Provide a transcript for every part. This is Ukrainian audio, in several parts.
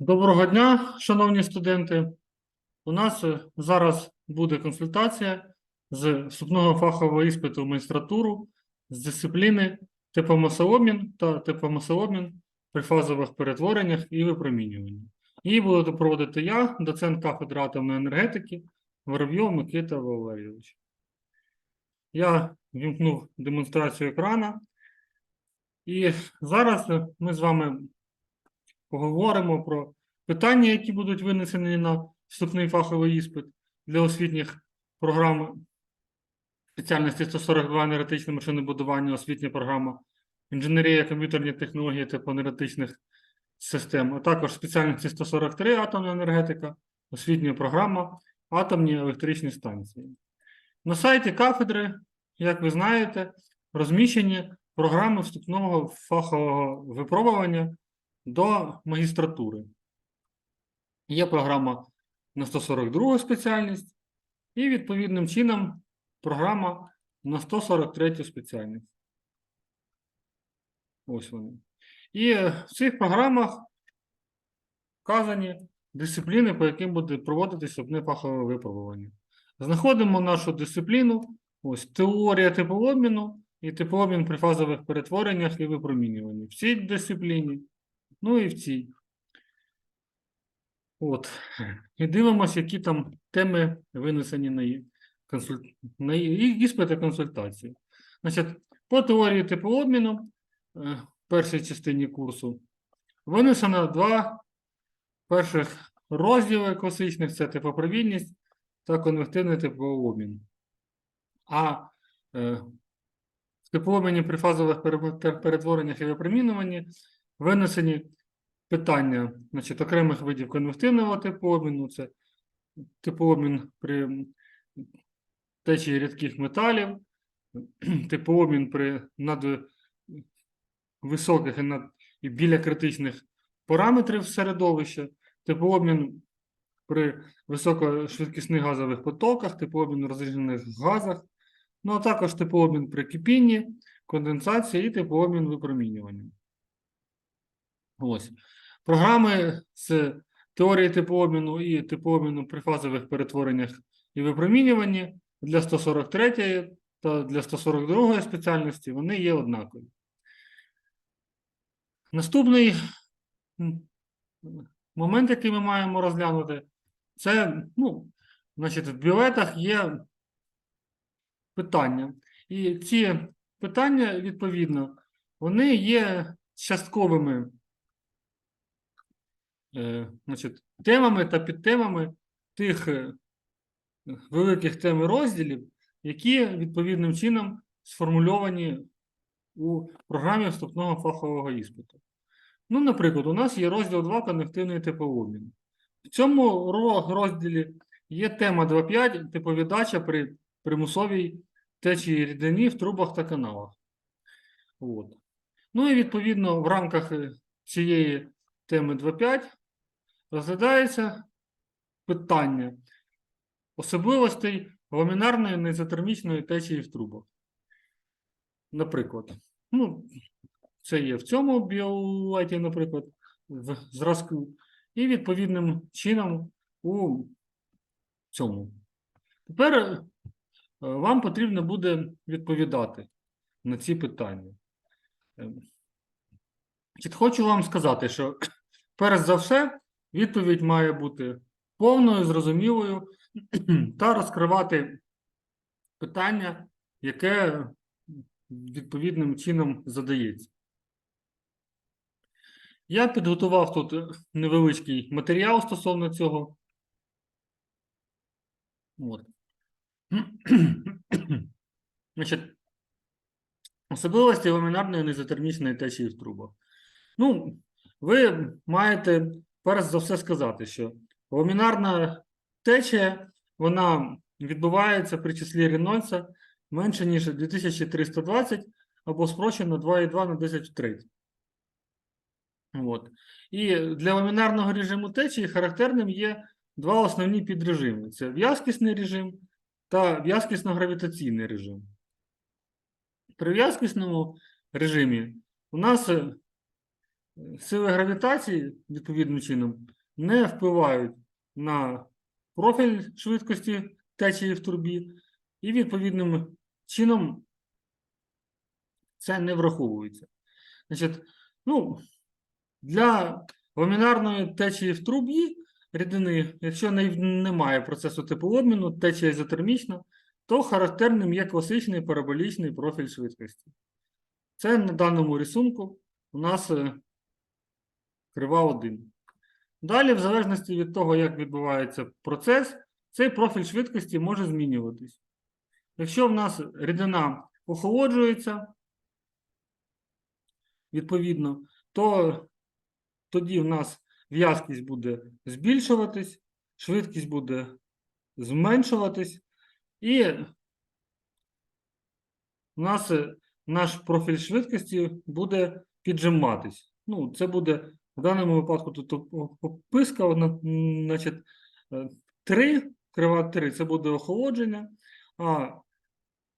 Доброго дня, шановні студенти. У нас е, зараз буде консультація з вступного фахового іспиту в магістратуру з дисципліни типомасообмін та типомасообмін при фазових перетвореннях і випромінюванні. Її буду проводити я, доцент кафедри атомної енергетики Воробйов Микита Валерійович. Я вімкнув демонстрацію екрана. І зараз е, ми з вами поговоримо про питання, які будуть винесені на вступний фаховий іспит для освітніх програм спеціальності 142 енергетичне машинобудування, освітня програма, інженерія, комп'ютерні технології типу енергетичних систем, а також спеціальності 143 атомна енергетика, освітня програма, атомні електричні станції. На сайті кафедри, як ви знаєте, розміщені програми вступного фахового випробування до магістратури. Є програма на 142 спеціальність, і відповідним чином програма на 143 спеціальність. Ось вони. І е, в цих програмах вказані дисципліни, по яким буде проводитися одне фахове випробування. Знаходимо нашу дисципліну, ось теорія типовобміну і типовобмін при фазових перетвореннях і випромінюванні. В цій дисципліні, ну і в цій. От. І дивимося, які там теми винесені на, консуль... на іспити консультації. Значить, по теорії типообміну е, в першій частині курсу винесено два перших розділи класичних це типопровідність та конвективний типовобмін. А е, в типовобміні при фазових перетвореннях і випромінюванні винесені питання значить, окремих видів конвективного типу обміну, це типу обмін при течії рідких металів, типу обмін при надвисоких і, над, і біля критичних параметрів середовища, типу обмін при високошвидкісних газових потоках, типу обмін у розріджених газах, ну а також типу обмін при кипінні, конденсації і типу обмін випромінювання. Ось. Програми з теорії типообміну і типообміну при фазових перетвореннях і випромінюванні для 143 та для 142 спеціальності вони є однакові. Наступний момент, який ми маємо розглянути, це, ну, значить, в бюлетах є питання. І ці питання, відповідно, вони є частковими значить, темами та підтемами тих е, великих тем і розділів, які відповідним чином сформульовані у програмі вступного фахового іспиту. Ну, наприклад, у нас є розділ 2 коннективний типообмін. В цьому розділі є тема 2.5 типовідача при примусовій течії рідини в трубах та каналах. От. Ну і відповідно в рамках е, цієї теми 2.5 розглядається питання особливостей ламінарної незотермічної течії в трубах. Наприклад, ну, це є в цьому біолайті, наприклад, в зразку, і відповідним чином у цьому. Тепер е, вам потрібно буде відповідати на ці питання. Е, Хочу вам сказати, що перш за все, відповідь має бути повною, зрозумілою та розкривати питання, яке відповідним чином задається. Я підготував тут невеличкий матеріал стосовно цього. От. Значить, особливості ламінарної незотермічної течії в трубах. Ну, ви маєте перш за все сказати, що ламінарна течія, вона відбувається при числі Рейнольдса менше, ніж 2320 або спрощено 2,2 на 10 в 3. От. І для ламінарного режиму течії характерним є два основні підрежими: це в'язкісний режим та в'язкісно-гравітаційний режим. При в'язкісному режимі у нас сили гравітації відповідним чином не впливають на профіль швидкості течії в трубі, і відповідним чином це не враховується. Значить, ну, для ламінарної течії в трубі рідини, якщо немає процесу теплообміну, течія ізотермічна, то характерним є класичний параболічний профіль швидкості. Це на даному рисунку у нас е, крива 1. Далі, в залежності від того, як відбувається процес, цей профіль швидкості може змінюватись. Якщо в нас рідина охолоджується, відповідно, то тоді в нас в'язкість буде збільшуватись, швидкість буде зменшуватись, і у нас е, наш профіль швидкості буде піджиматись. Ну, це буде в даному випадку тут оп- описка, на- значить, 3, крива 3 це буде охолодження. А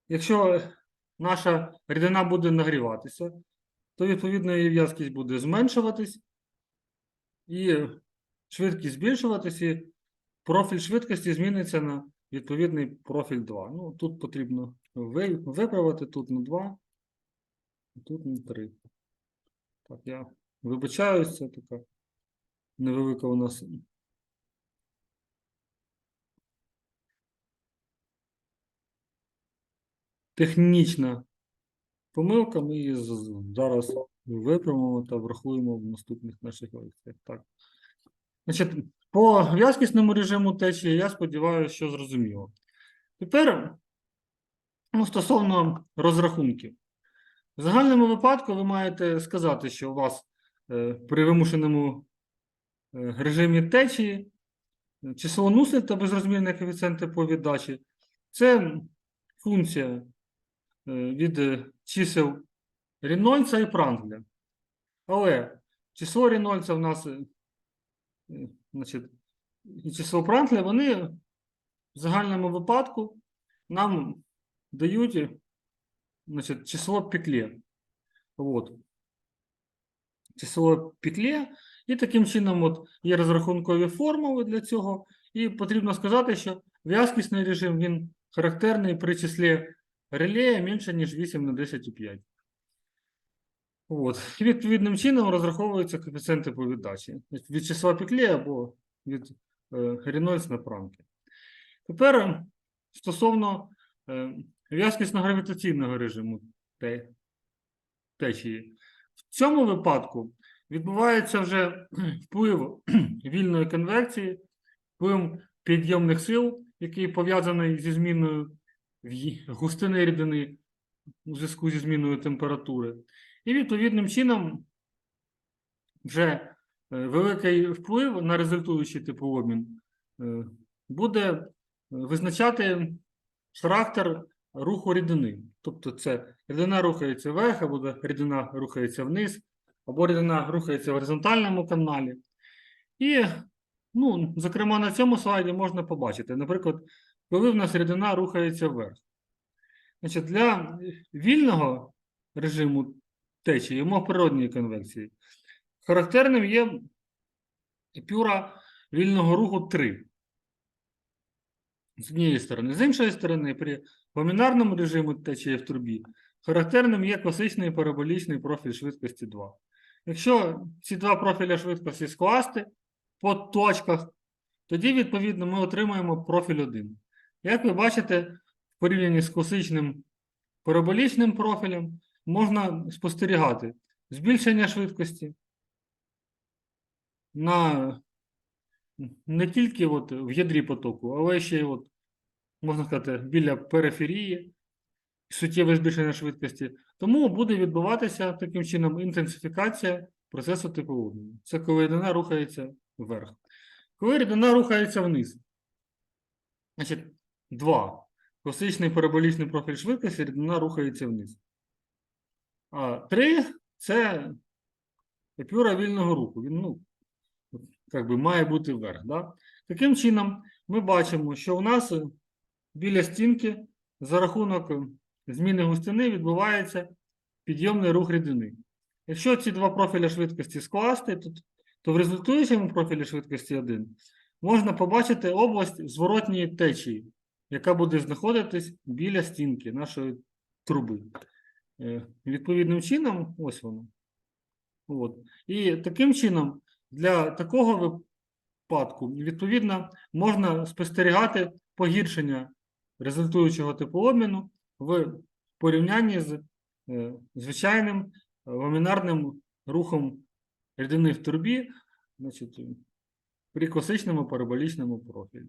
якщо наша рідина буде нагріватися, то відповідно її в'язкість буде зменшуватись, і швидкість збільшуватись, і профіль швидкості зміниться на відповідний профіль 2. Ну, тут потрібно виправити, тут на 2, тут на 3. Так, я вибачаюсь, це така невелика у нас. Технічна помилка, ми її зараз виправимо та врахуємо в наступних наших лекціях. Так. Значить, по в'язкісному режиму течії, я сподіваюся, що зрозуміло. Тепер ну, стосовно розрахунків. В загальному випадку ви маєте сказати, що у вас при вимушеному е, режимі течії е, число Нуслет та безрозмірні коефіцієнти по віддачі це функція е, від е, чисел Рінольца і Прангля. Але число Рінольца в нас, е, е, значить, і число Прангля, вони в загальному випадку нам дають е, значить, число петле. От. Число петле. І таким чином от, є розрахункові формули для цього. І потрібно сказати, що в'язкісний режим він характерний при числі релея менше, ніж 8 на 10,5. От. І відповідним чином розраховуються коефіцієнти по віддачі. Від числа петлі або від е, Рінольдс на пранки. Тепер е, стосовно е, в'язкісно-гравітаційного режиму те- течії. В цьому випадку відбувається вже вплив вільної конвекції, вплив підйомних сил, який пов'язаний зі зміною густини рідини у зв'язку зі зміною температури. І відповідним чином вже е, великий вплив на результуючий теплообмін е, буде е, визначати характер руху рідини. Тобто це рідина рухається вверх, або рідина рухається вниз, або рідина рухається в горизонтальному каналі. І, ну, зокрема, на цьому слайді можна побачити, наприклад, коли в нас рідина рухається вверх. Значить, для вільного режиму течії, умов природньої конвекції, характерним є епюра вільного руху 3. З однієї сторони. З іншої сторони, при ламінарному режимі течії в трубі характерним є класичний параболічний профіль швидкості 2. Якщо ці два профіля швидкості скласти по точках, тоді, відповідно, ми отримаємо профіль 1. Як ви бачите, в порівнянні з класичним параболічним профілем можна спостерігати збільшення швидкості на не тільки от в ядрі потоку, але ще й от, можна сказати, біля периферії, суттєве збільшення швидкості. Тому буде відбуватися таким чином інтенсифікація процесу теплообміну. Це коли рідина рухається вверх. Коли рідина рухається вниз, значить, 2. Класичний параболічний профіль швидкості, рідина рухається вниз. А 3 це епюра вільного руху. Він, ну, би має бути вверх. Да? Таким чином, ми бачимо, що у нас біля стінки за рахунок е, зміни густини відбувається підйомний рух рідини. Якщо ці два профілі швидкості скласти, то, то в результуючому профілі швидкості 1 можна побачити область зворотньої течії, яка буде знаходитись біля стінки нашої труби. Е, Відповідним чином, ось воно. От. І таким чином, для такого випадку, відповідно, можна спостерігати погіршення результуючого типу обміну в порівнянні з е, звичайним ламінарним рухом рідини в турбі, значить, е, при класичному параболічному профілі.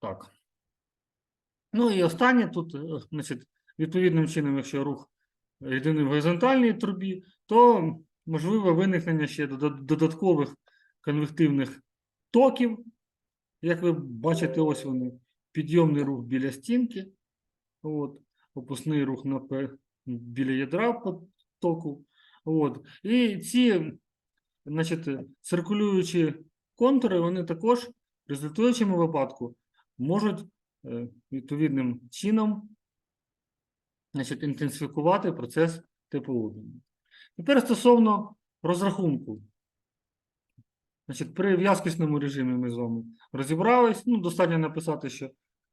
Так. Ну і останнє тут, е, значить, відповідним чином, якщо рух рідини в горизонтальній трубі, то можливе виникнення ще додаткових конвективних токів. Як ви бачите, ось вони. Підйомний рух біля стінки, от, опусний рух на біля ядра потоку. От. І ці значить, циркулюючі контури, вони також в результуючому випадку можуть е, відповідним чином значить, інтенсифікувати процес теплообміну. Тепер стосовно розрахунку. Значить, при в'язкісному режимі ми з вами розібрались. Ну, достатньо написати, що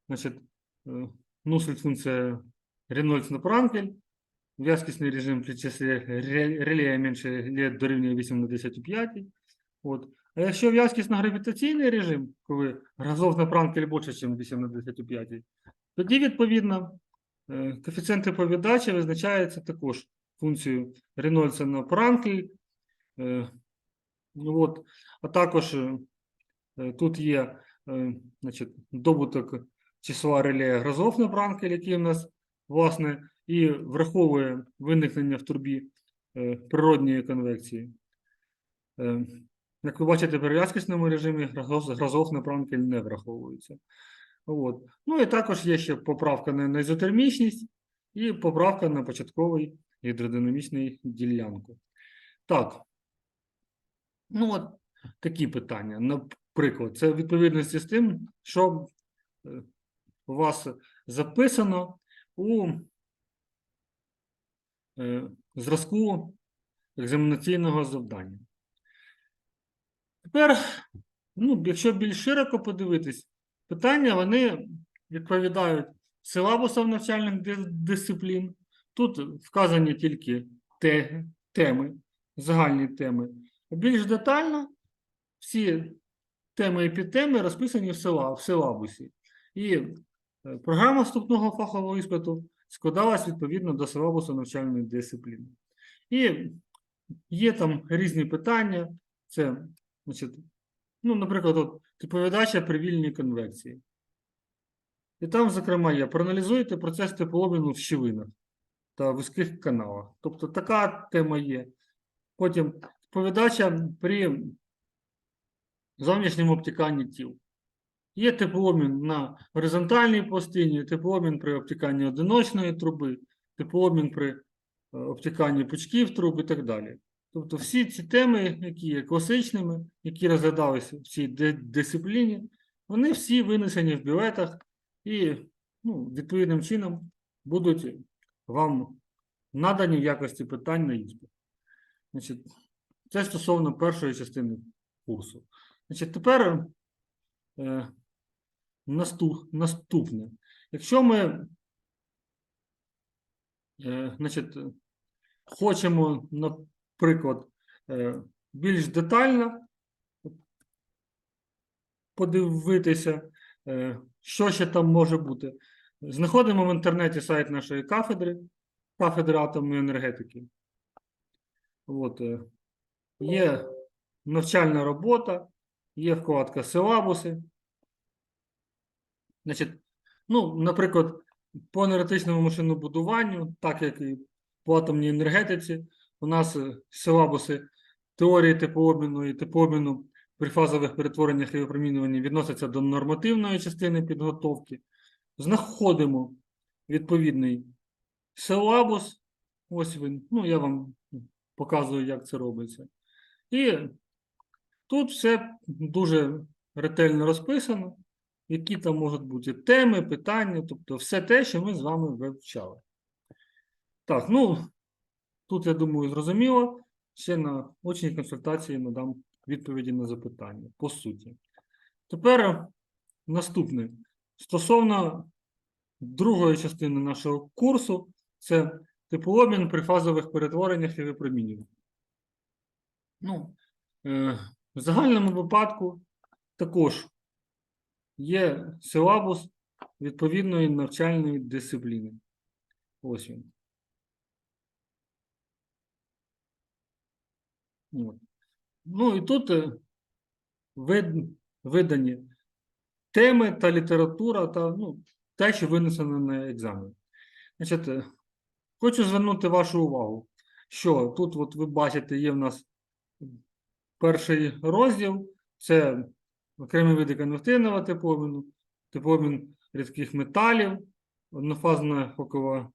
значить, е, нуслить функція Ренольдс на Пранкель. В'язкісний режим при числі ре- реле менше лет дорівнює 8 на 10 у 5. От. А якщо в'язкісно-гравітаційний режим, коли газов на Пранкель більше, ніж 8 на 10 у 5, тоді, відповідно, е, коефіцієнти повідачі визначаються також функцією Ренольдса на Пранкель. Е, ну От, а також тут є значить, добуток числа реле грозов на Пранкель, який у нас, власне, і враховує виникнення в турбі е, природньої конвекції. Е, Як ви бачите, при в'язкісному режимі грозов, на Пранкель не враховується. От. Ну і також є ще поправка на, ізотермічність і поправка на початковий гідродинамічний ділянку. Так. Ну, от такі питання. Наприклад, це в відповідності з тим, що е, у вас записано у е, зразку екзаменаційного завдання. Тепер, ну, якщо більш широко подивитись, питання вони відповідають силабусам навчальних дисциплін. Тут вказані тільки те, теми, загальні теми. Більш детально всі теми і підтеми розписані в, силабусі. І програма вступного фахового іспиту складалась відповідно до силабусу навчальної дисципліни. І є там різні питання. Це, значить, ну, наприклад, от, типовідача при вільній конвекції. І там, зокрема, є проаналізуйте процес теплообміну в щілинах та вузьких каналах. Тобто така тема є. Потім Повідача при зовнішньому обтіканні тіл. Є теплообмін на горизонтальній пластині, теплообмін при обтіканні одиночної труби, теплообмін при е, обтіканні пучків труб і так далі. Тобто всі ці теми, які є класичними, які розглядалися в цій дисципліні, вони всі винесені в білетах і ну, відповідним чином будуть вам надані в якості питань на іспит. Значить, це стосовно першої частини курсу. Значить, тепер е, наступне. Якщо ми е, значить, хочемо, наприклад, е, більш детально подивитися, е, що ще там може бути, знаходимо в інтернеті сайт нашої кафедри, кафедри атомної енергетики. От, Є навчальна робота, є вкладка силабуси. Значить, ну, наприклад, по енергетичному машинобудуванню, так як і по атомній енергетиці, у нас е, силабуси теорії теплообміну і теплообміну при фазових перетвореннях і випромінюванні відносяться до нормативної частини підготовки. Знаходимо відповідний силабус. Ось він. Ну, я вам показую, як це робиться. І тут все дуже ретельно розписано, які там можуть бути теми, питання, тобто все те, що ми з вами вивчали. Так, ну, Тут, я думаю, зрозуміло. Ще на очній консультації надам відповіді на запитання, по суті. Тепер наступне. Стосовно другої частини нашого курсу, це теплообмін при фазових перетвореннях і випромінюваннях. Ну, е, в загальному випадку також є силабус відповідної навчальної дисципліни. Ось він. Ну і тут е, вид, видані теми та література, та ну, те, що винесено на екзамен. Значить, е, хочу звернути вашу увагу, що тут, от ви бачите, є в нас перший розділ це окремі види конвективного теплообміну, теплообмін рідких металів, однофазне хокове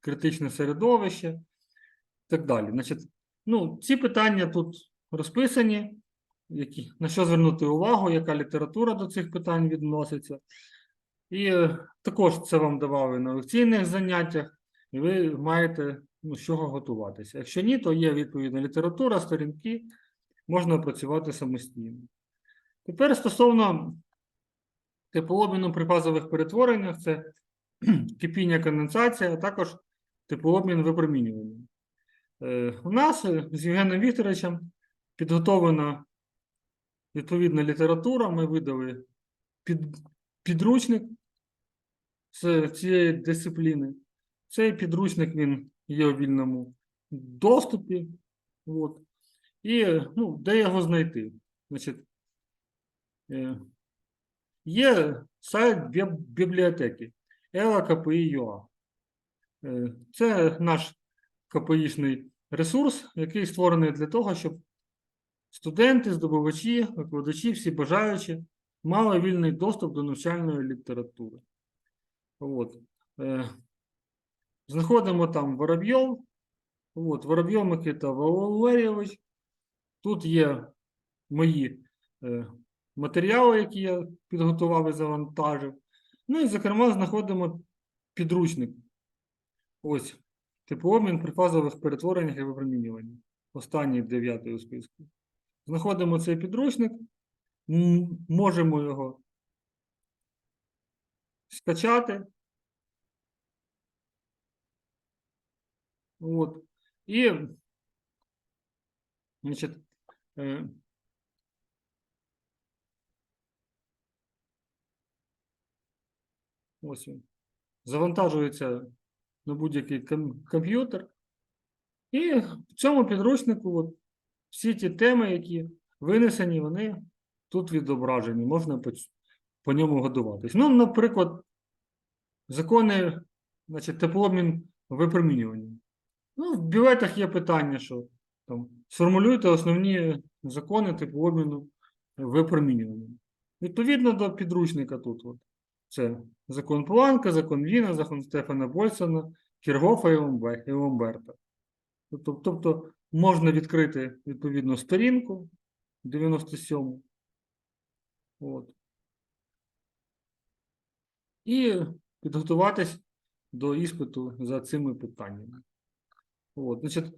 критичне середовище і так далі. Значить, ну, ці питання тут розписані, які, на що звернути увагу, яка література до цих питань відноситься. І е, також це вам давали на лекційних заняттях, і ви маєте ну, з чого готуватися. Якщо ні, то є відповідна література, сторінки, можна працювати самостійно. Тепер стосовно теплообміну при фазових перетвореннях, це кипіння конденсація, а також теплообмін випромінювання. Е, У нас е, з Євгеном Вікторовичем підготовлена відповідна література. Ми видали під, підручник з цієї дисципліни. Цей підручник він є у вільному доступі. От. І ну, де його знайти? Значить, е, є сайт бібліотеки ELA.KPI.ua. Е, Це наш КПІшний ресурс, який створений для того, щоб студенти, здобувачі, викладачі, всі бажаючі мали вільний доступ до навчальної літератури. От. Е, Знаходимо там Воробйов, от, Воробйов Микита Валерійович. Тут є мої е, матеріали, які я підготував і завантажив. Ну і, зокрема, знаходимо підручник. Ось, теплообмін при фазових перетвореннях і випромінюванні. Останній дев'ятий у списку. Знаходимо цей підручник, можемо його скачати. От. І, значить, ось він. Завантажується на будь-який ком- комп'ютер. І в цьому підручнику от, всі ті теми, які винесені, вони тут відображені, можна по, по ньому годуватись. Ну, наприклад, закони, значить, теплообмін випромінювання. Ну, в бюлетах є питання, що там сформулюйте основні закони теплообміну випромінювання. Відповідно до підручника тут. От. Це закон Планка, закон Віна, закон Стефана Больсона, Кіргофа і Ломберта. Тобто, тобто можна відкрити відповідну сторінку 97. От. І підготуватись до іспиту за цими питаннями. От, значить,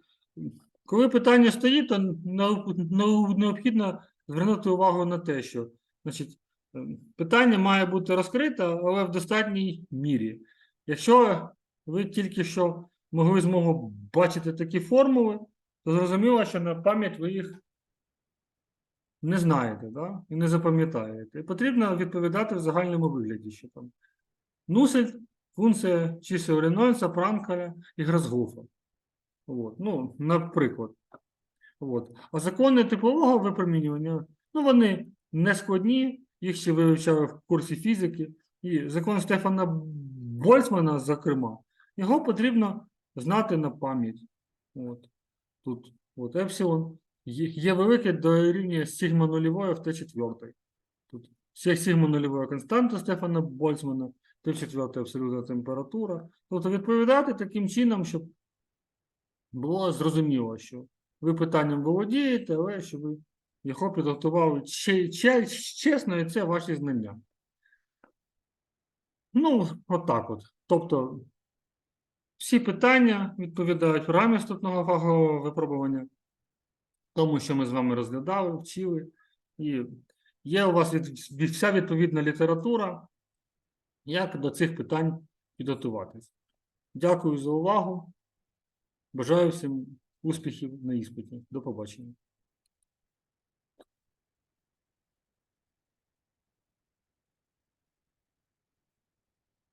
коли питання стоїть, то необ- необ- необхідно звернути увагу на те, що значить, питання має бути розкрите, але в достатній мірі. Якщо ви тільки що могли змогу бачити такі формули, то зрозуміло, що на пам'ять ви їх не знаєте да? і не запам'ятаєте. І потрібно відповідати в загальному вигляді, що там Нусель, функція чисел Ренольса, Пранкеля і Грасгофа. От, ну, наприклад. От. А закони теплового випромінювання, ну, вони не складні, їх ще ви вивчали в курсі фізики. І закон Стефана Больцмана, зокрема, його потрібно знати на пам'ять. От. Тут от, епсилон є, велике дорівнює сигма нульової в Т4. Тут ще сигма нульової константа Стефана Больцмана, Т4 абсолютна температура. Тобто відповідати таким чином, щоб було зрозуміло, що ви питанням володієте, але що ви його че- чесно, і це ваші знання. Ну, отак от. Тобто, Всі питання відповідають в рамі вступного фахового випробування, тому що ми з вами розглядали, вчили. І є у вас від- вся відповідна література, як до цих питань підготуватись. Дякую за увагу. Бажаю всім успіхів на іспиті. До побачення.